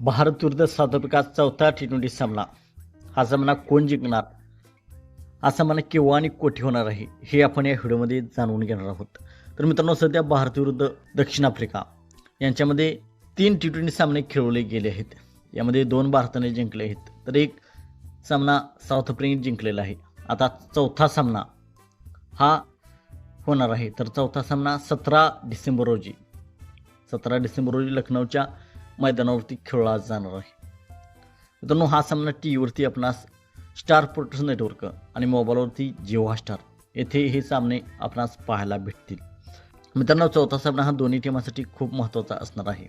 भारत विरुद्ध South Africa चौथा T twenty सामना. हा सामना कोण जिंकणार? हा सामना केव्हा आणि कोठे होणार आहे हे आपण या व्हिडिओमध्ये जाणून घेणार आहोत. तर मित्रांनो सध्या भारत विरुद्ध दक्षिण आफ्रिका यांच्यामध्ये तीन टी ट्वेंटी सामने खेळवले गेले आहेत. यामध्ये दोन भारताने जिंकले आहेत. तर एक सामना साऊथ आफ्रिकेने जिंकलेला आहे. आता चौथा सामना हा होणार आहे. तर चौथा सामना सतरा डिसेंबर रोजी. सतरा डिसेंबर रोजी लखनौच्या मैदानावरती खेळला जाणार आहे. मित्रांनो हा सामना टी व्हीवरती आपणास स्टार पोर्टर्स नेटवर्क आणि मोबाईलवरती जिओ स्टार येथे हे सामने आपणास पाहायला भेटतील. मित्रांनो चौथा सामना हा दोन्ही टीमांसाठी खूप महत्त्वाचा असणार आहे.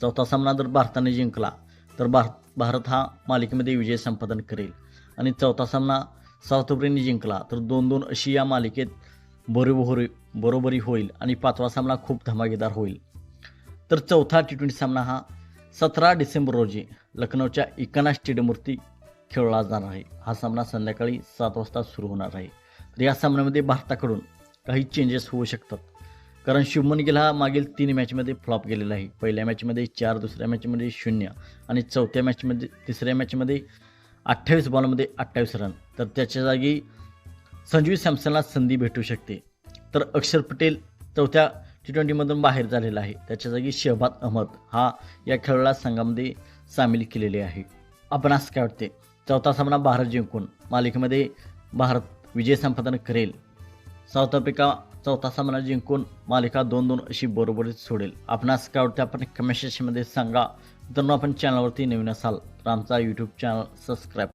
चौथा सामना जर भारताने जिंकला तर भारत भारत हा मालिकेमध्ये विजय संपादन करेल. आणि चौथा सामना साऊथ आफ्रिकेने जिंकला तर दोन दोन अशी या मालिकेत बरोबरी बरोबरी होईल आणि पाचवा सामना खूप धमाकेदार होईल. तर चौथा टी ट्वेंटी सामना हा सतरा डिसेंबर रोजी लखनौच्या इकाना स्टेडियमवरती खेळला जाणार आहे. हा सामना संध्याकाळी सात वाजता सुरू होणार आहे. तर या सामन्यामध्ये भारताकडून काही चेंजेस होऊ शकतात. कारण शुभमन गिल हा मागील तीन मॅचमध्ये फ्लॉप गेलेला आहे. पहिल्या मॅचमध्ये चार दुसऱ्या मॅचमध्ये शून्य आणि चौथ्या मॅचमध्ये तिसऱ्या मॅचमध्ये अठ्ठावीस बॉलमध्ये अठ्ठावीस रन तर त्याच्या जागी संजू सॅमसनला संधी भेटू शकते. तर अक्षर पटेल चौथ्या टी ट्वेंटीमधून बाहेर झालेला आहे. त्याच्या जागी शहबाद अहमद हा या खेळाला संघामध्ये सामील केलेले आहे. आपण असं काय वाटते चौथा सामना भारत जिंकून मालिकेमध्ये भारत विजय संपादन करेल. साऊथ आफ्रिका चौथा सामना जिंकून मालिका दोन दोन अशी बरोबरीत सोडेल. आपण असं काय वाटते आपण कमेंट सेक्शनमध्ये सांगा. मित्रांनो आपण चॅनलवरती नवीन असाल तर आमचा यूट्यूब चॅनल सबस्क्राईब